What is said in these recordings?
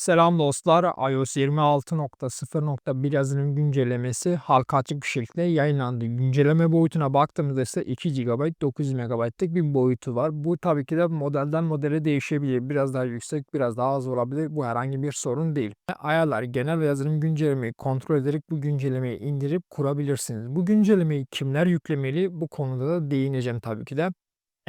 Selam dostlar. iOS 26.0.1 yazılım güncellemesi halka açık bir şekilde yayınlandı. Güncelleme boyutuna baktığımızda ise 2 GB 900 MB'lık bir boyutu var. Bu tabii ki de modelden modele değişebilir. Biraz daha yüksek, biraz daha az olabilir. Bu herhangi bir sorun değil. Ayarlar, genel yazılım güncellemeyi kontrol ederek bu güncellemeyi indirip kurabilirsiniz. Bu güncellemeyi kimler yüklemeli? Bu konuda da değineceğim tabii ki de.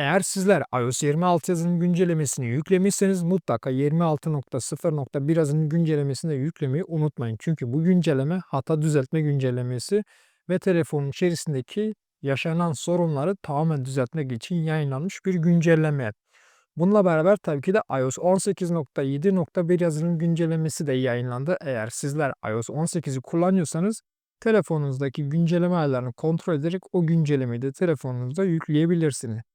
Eğer sizler iOS 26 yazılım güncellemesini yüklemişseniz mutlaka 26.0.1 yazılım güncellemesini de yüklemeyi unutmayın. Çünkü bu güncelleme hata düzeltme güncellemesi ve telefonun içerisindeki yaşanan sorunları tamamen düzeltmek için yayınlanmış bir güncelleme. Bununla beraber tabii ki de iOS 18.7.1 yazılım güncellemesi de yayınlandı. Eğer sizler iOS 18'i kullanıyorsanız telefonunuzdaki güncelleme ayarlarını kontrol ederek o güncellemeyi de telefonunuzda yükleyebilirsiniz.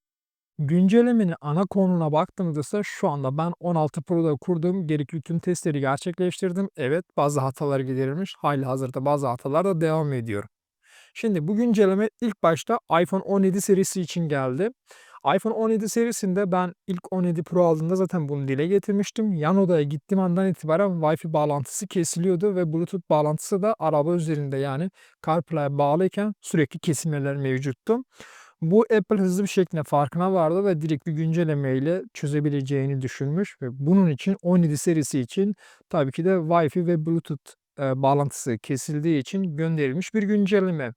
Güncellemenin ana konuna baktığımızda ise şu anda ben 16 Pro'da kurduğum gerekli tüm testleri gerçekleştirdim. Evet bazı hatalar giderilmiş. Halihazırda bazı hatalar da devam ediyor. Şimdi bu güncelleme ilk başta iPhone 17 serisi için geldi. iPhone 17 serisinde ben ilk 17 Pro aldığımda zaten bunu dile getirmiştim. Yan odaya gittiğim andan itibaren Wi-Fi bağlantısı kesiliyordu ve Bluetooth bağlantısı da araba üzerinde yani CarPlay'e bağlıyken sürekli kesilmeler mevcuttu. Bu Apple hızlı bir şekilde farkına vardı ve direkt bir güncellemeyle çözebileceğini düşünmüş ve bunun için 17 serisi için tabii ki de Wi-Fi ve Bluetooth e, bağlantısı kesildiği için gönderilmiş bir güncelleme.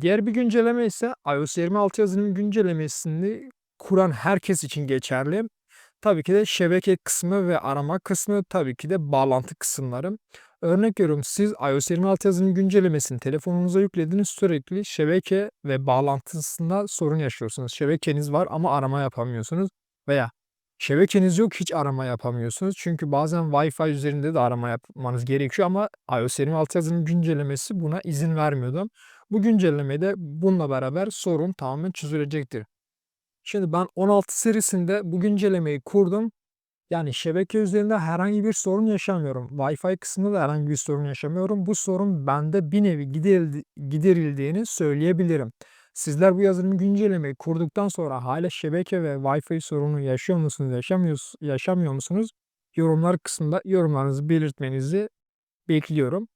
Diğer bir güncelleme ise iOS 26 yazılım güncellemesini kuran herkes için geçerli. Tabii ki de şebeke kısmı ve arama kısmı tabii ki de bağlantı kısımları. Örnek veriyorum siz iOS 26 yazılım güncellemesini telefonunuza yüklediğiniz sürekli şebeke ve bağlantısında sorun yaşıyorsunuz. Şebekeniz var ama arama yapamıyorsunuz veya şebekeniz yok hiç arama yapamıyorsunuz. Çünkü bazen Wi-Fi üzerinde de arama yapmanız gerekiyor ama iOS 26 yazılım güncellemesi buna izin vermiyordu. Bu güncellemede bununla beraber sorun tamamen çözülecektir. Şimdi ben 16 serisinde bu güncellemeyi kurdum. Yani şebeke üzerinde herhangi bir sorun yaşamıyorum. Wi-Fi kısmında da herhangi bir sorun yaşamıyorum. Bu sorun bende bir nevi giderildi, giderildiğini söyleyebilirim. Sizler bu yazılımı güncellemeyi kurduktan sonra hala şebeke ve Wi-Fi sorunu yaşıyor musunuz, yaşamıyor, yaşamıyor musunuz? Yorumlar kısmında yorumlarınızı belirtmenizi bekliyorum.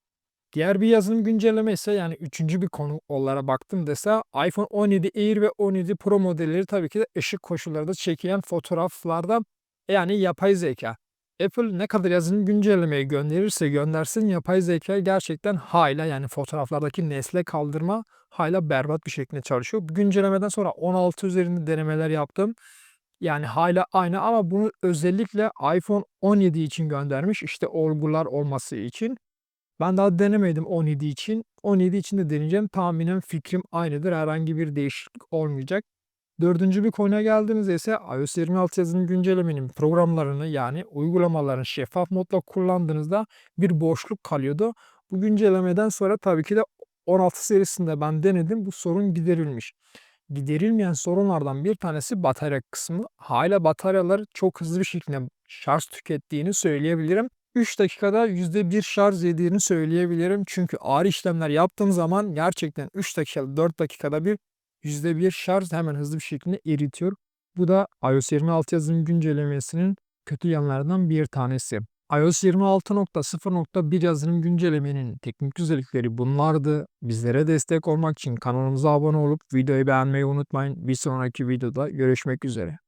Diğer bir yazılım güncelleme ise yani üçüncü bir konu olarak baktım dese iPhone 17 Air ve 17 Pro modelleri tabii ki de ışık koşullarında çekilen fotoğraflarda yani yapay zeka. Apple ne kadar yazılım güncellemeyi gönderirse göndersin yapay zeka gerçekten hala yani fotoğraflardaki nesle kaldırma hala berbat bir şekilde çalışıyor. Güncellemeden sonra 16 üzerinde denemeler yaptım. Yani hala aynı ama bunu özellikle iPhone 17 için göndermiş. İşte olgular olması için. Ben daha denemedim 17 için. 17 için de deneyeceğim. Tahminen fikrim aynıdır. Herhangi bir değişiklik olmayacak. Dördüncü bir konuya geldiğimizde ise iOS 26 yazılım güncellemenin programlarını yani uygulamaların şeffaf modla kullandığınızda bir boşluk kalıyordu. Bu güncellemeden sonra tabii ki de 16 serisinde ben denedim. Bu sorun giderilmiş. Giderilmeyen sorunlardan bir tanesi batarya kısmı. Hala bataryalar çok hızlı bir şekilde şarj tükettiğini söyleyebilirim. 3 dakikada %1 şarj yediğini söyleyebilirim. Çünkü ağır işlemler yaptığım zaman gerçekten 3 dakikada 4 dakikada bir %1 şarj hemen hızlı bir şekilde eritiyor. Bu da iOS 26 yazılım güncellemesinin kötü yanlarından bir tanesi. iOS 26.0.1 yazılım güncellemenin teknik özellikleri bunlardı. Bizlere destek olmak için kanalımıza abone olup videoyu beğenmeyi unutmayın. Bir sonraki videoda görüşmek üzere.